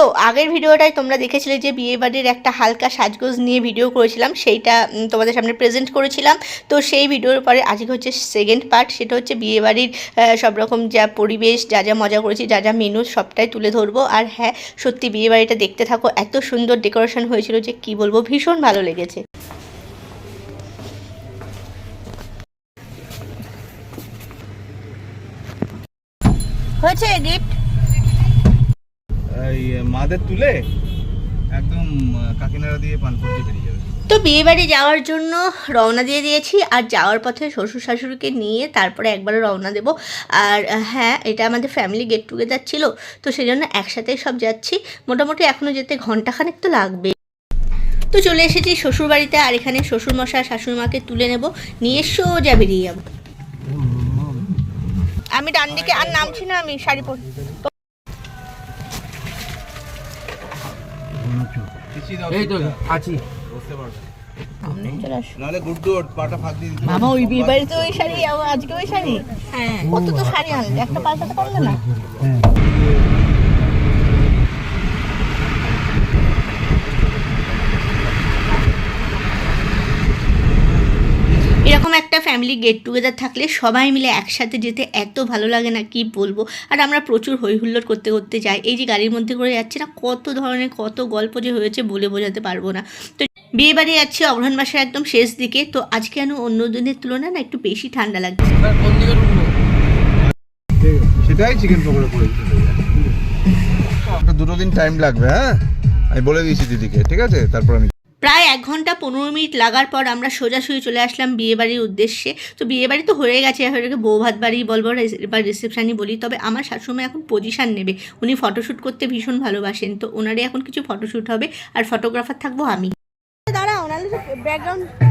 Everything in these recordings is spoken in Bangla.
তো আগের ভিডিওটায় তোমরা দেখেছিলে যে বিয়ে বাড়ির একটা হালকা সাজগোজ নিয়ে ভিডিও করেছিলাম, সেইটা তোমাদের সামনে প্রেজেন্ট করেছিলাম। তো সেই ভিডিওর পরে আজকে হচ্ছে সেকেন্ড পার্ট সেটা হচ্ছে বিয়ে বাড়ির সব রকম যা পরিবেশ, যা যা মজা করেছি, যা যা মেনু সবটাই তুলে ধরবো। আর হ্যাঁ সত্যি বিয়ে বাড়িটা দেখতে থাকো, এত সুন্দর ডেকোরেশন হয়েছিল যে কি বলব, ভীষণ ভালো লেগেছে। হয়েছে গিফট মাদের তুলে একদম কাকিনাড়া দিয়ে বেরিয়ে যাবে। তো বিয়ে বাড়ি যাওয়ার জন্য রওনা দিয়ে দিয়েছি, আর যাওয়ার পথে শ্বশুর শাশুড়িকে নিয়ে তারপরে একবারে রওনা দেব। আর হ্যাঁ এটা আমাদের ফ্যামিলি গেট টুগেদার ছিল, তো সেই জন্য একসাথেই সব যাচ্ছি। মোটামুটি এখনও যেতে ঘন্টাখানেক তো লাগবে। তো চলে এসেছি শ্বশুর বাড়িতে আর এখানে শ্বশুর মশা শাশুড়ি মাকে তুলে নেব। নিয়ে সোজা বেরিয়ে যাব। আমি ডান দিকে আর নামছি না আমি, শাড়ি পরি এই তো আছি। বসতে পারবে নাহলে গুড পাটা ফাঁক দিয়ে দিতে মামা ওই বিয়ে বাড়িতে ওই শাড়ি আজকে ওই শাড়ি? হ্যাঁ। কত তো শাড়ি আনলে? একটা পাল্টাতে পারলে না? এরকম একটা ফ্যামিলি গেট টুগেদার থাকলে সবাই মিলে একসাথে যেতে এত ভালো লাগে না কি বলব? আর আমরা প্রচুর হই হুল্লোড় করতে করতে যাই। এই যে গাড়ির মধ্যে করে যাচ্ছে না কত ধরনের কত গল্প যে হয়েছে বলে বোঝাতে পারব না। তো বিয়ে বাড়ি যাচ্ছি অগ্রহণ মাসের একদম শেষ দিকে তো আজকে যেন অন্য দিনের তুলনায় না একটু বেশি ঠান্ডা লাগছে। কোন সেটাই চিকেন পকোড়া করে দুটো দিন টাইম লাগবে হ্যাঁ? আমি বলে দিয়েছি দিদিকে ঠিক আছে? তারপর আমি প্রায় এক ঘণ্টা পনেরো মিনিট লাগার পর আমরা সোজাসুজি চলে আসলাম বিয়েবাড়ির উদ্দেশ্যে। তো বিয়েবাড়ি তো হয়ে গেছে এটাকে বউ ভাত বাড়ি বলব বা রিসেপশানই বলি। তবে আমার শাশুড়ি এখন পজিশান নেবে। উনি ফটোশ্যুট করতে ভীষণ ভালোবাসেন, তো ওনারই এখন কিছু ফটোশ্যুট হবে, আর ফটোগ্রাফার থাকব আমি। দাঁড়া ওনার ব্যাকগ্রাউন্ড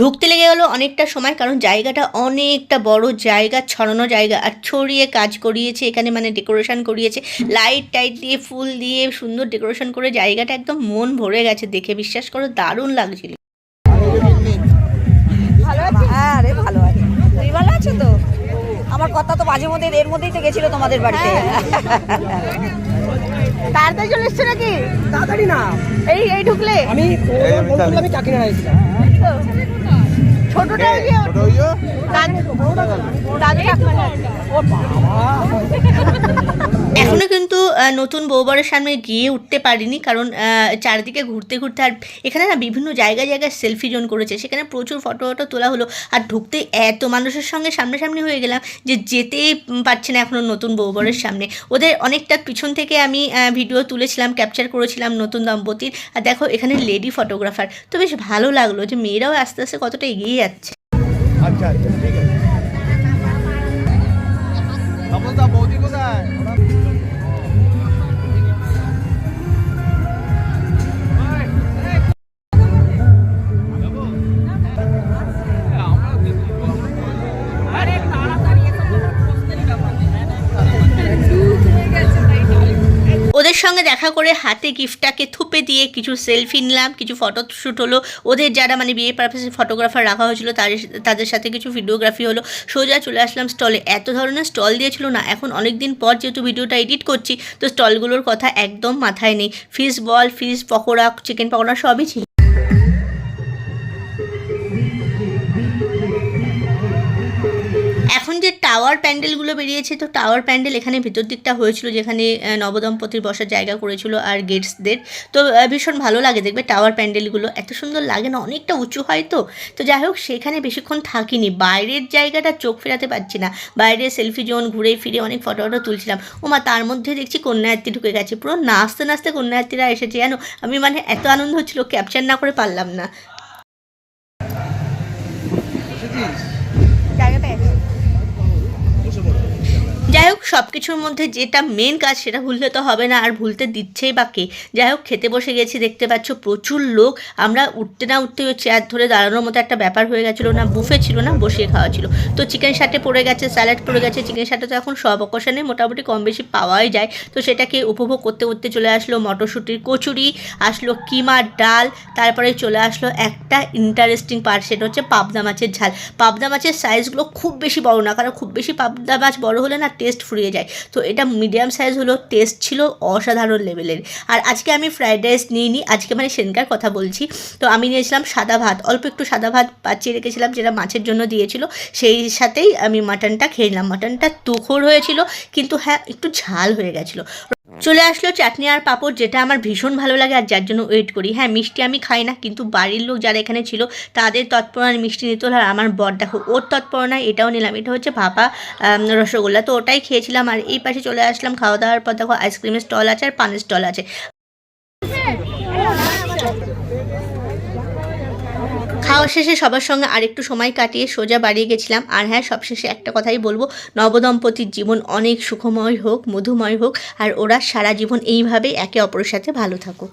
ঢুকতে লেগে গেলো অনেকটা সময় কারণ জায়গাটা অনেকটা বড় জায়গা ছড়ানো জায়গা আর ছড়িয়ে কাজ করিয়েছে এখানে মানে ডেকোরেশন করিয়েছে। লাইট টাইট দিয়ে ফুল দিয়ে সুন্দর ডেকোরেশন করে জায়গাটা একদম মন ভরে গেছে দেখে বিশ্বাস করো দারুণ লাগছিল। ভালো আছি? হ্যাঁ রে ভালো আছি। তুই ভালো আছো তো? আমার কথা তো মাঝে মধ্যে এর মধ্যেই তো গেছিল তোমাদের বাড়িতে। তাড়াতাড়ি চলে এসছে নাকি? তাড়াতাড়ি না। এই এই ঢুকলে। আমি আমি আমি কাকিনাড়া এসেছিলাম ছোটটা ওই দাদু ছোট হইও ও বাবা এখনও কিন্তু নতুন বউবরের সামনে গিয়ে উঠতে পারিনি, কারণ চারিদিকে ঘুরতে ঘুরতে আর এখানে না বিভিন্ন জায়গায় জায়গায় সেলফি জোন করেছে, সেখানে প্রচুর ফটো ফটো তোলা হলো, আর ঢুকতে এত মানুষের সঙ্গে সামনাসামনি হয়ে গেলাম যে যেতেই পারছে না এখনও নতুন বউবরের সামনে। ওদের অনেকটা পিছন থেকে আমি ভিডিও তুলেছিলাম ক্যাপচার করেছিলাম নতুন দম্পতির, আর দেখো এখানে লেডি ফটোগ্রাফার তো বেশ ভালো লাগল যে মেয়েরাও আস্তে আস্তে কতটা এগিয়ে যাচ্ছে। আচ্ছা আচ্ছা ঠিক আছে। বৌদি কোথায়? সঙ্গে দেখা করে হাতে গিফটটাকে থুপে দিয়ে কিছু সেলফি নিলাম, কিছু ফটো শ্যুট হলো। ওদের যারা মানে বিয়ে পারপাসে ফটোগ্রাফার রাখা হয়েছিল, তাদের তাদের সাথে কিছু ভিডিওগ্রাফি হলো। সোজা চলে আসলাম স্টলে এত ধরনের স্টল দিয়েছিল না, এখন অনেক দিন পর যেহেতু ভিডিওটা এডিট করছি, তো স্টলগুলোর কথা একদম মাথায় নেই। Fish ball fish pakora chicken pakora সবই ছিল। টাওয়ার প্যান্ডেলগুলো বেরিয়েছে। তো টাওয়ার প্যান্ডেল এখানে ভিতর দিকটা হয়েছিল যেখানে নবদম্পতির বসার জায়গা করেছিল আর গেটসদের। তো ভীষণ ভালো লাগে দেখবে টাওয়ার প্যান্ডেলগুলো। এত সুন্দর লাগে না, অনেকটা উঁচু হয় তো। তো যাই হোক, সেখানে বেশিক্ষণ থাকিনি। বাইরের জায়গাটা চোখ ফেরাতে পারছি না। বাইরে সেলফি জোন, ঘুরে ফিরে অনেক ফটো ফটো তুলছিলাম। ওমা তার মধ্যে দেখছি কন্যায়াত্রী ঢুকে গেছে। পুরো নাচতে নাচতে কন্যায়াত্রীরা এসেছে। জানো, আমি মানে এত আনন্দ হচ্ছিল ক্যাপচার না করে পারলাম না। যাই হোক সব কিছুর মধ্যে যেটা মেন কাজ সেটা ভুললে তো হবে না। আর ভুলতে দিচ্ছেই বা কে? যাই হোক, খেতে বসে গেছি, দেখতে পাচ্ছ প্রচুর লোক। আমরা উঠতে না উঠতে চেয়ার ধরে দাঁড়ানোর মতো একটা ব্যাপার হয়ে গেছিল না বুফে ছিল না, বসিয়ে খাওয়া ছিল। তো চিকেন শাটে পড়ে গেছে স্যালাড পড়ে গেছে চিকেন শাটে তো এখন সব অকশানে মোটামুটি কম বেশি পাওয়াই যায়। তো সেটাকে উপভোগ করতে করতে চলে আসলো মটরশুঁটির কচুরি, আসলো কিমার ডাল, তারপরে চলে আসলো একটা ইন্টারেস্টিং পার্ট সেটা হচ্ছে পাবদা মাছের ঝাল। পাবদা মাছের সাইজগুলো খুব বেশি বড় না, কারণ খুব বেশি পাবদা মাছ বড় হলে না টেস্ট ফুরিয়ে যায়। তো এটা মিডিয়াম সাইজ হলো টেস্ট ছিল অসাধারণ লেভেলের আর আজকে আমি ফ্রায়েড রাইস নিইনি, আজকে মানে সেনকার কথা বলছি। তো আমি নিয়েছিলাম সাদা ভাত, অল্প একটু সাদা ভাত পাচিয়ে রেখেছিলাম যেটা মাছের জন্য দিয়েছিল। সেই সাথেই আমি মাটনটা খেয়ে নিলাম। মাটনটা তুখোর হয়েছিল, কিন্তু হ্যাঁ একটু ঝাল হয়ে গেছিল। চলে আসলো চাটনি আর পাঁপড়, যেটা আমার ভীষণ ভালো লাগে আর যার জন্য ওয়েট করি। হ্যাঁ মিষ্টি আমি খাই না, কিন্তু বাড়ির লোক যারা এখানে ছিল, তাদের তৎপরণার মিষ্টি নিতে আর আমার বর, দেখো, ওর তৎপরণায় এটাও নিলাম। এটা হচ্ছে ভাপা রসগোল্লা। তো ওটাই খেয়েছিলাম আর এই পাশে চলে আসলাম খাওয়া দাওয়ার পর, দেখো আইসক্রিমের স্টল আছে আর পানের স্টল আছে। খাওয়া শেষে সবার সঙ্গে আরেকটু সময় কাটিয়ে সোজা বাড়িয়ে গেছিলাম। আর হ্যাঁ সবশেষে একটা কথাই বলব নবদম্পতির জীবন অনেক সুখময় হোক মধুময় হোক আর ওরা সারা জীবন এইভাবেই একে অপরের সাথে ভালো থাকুক।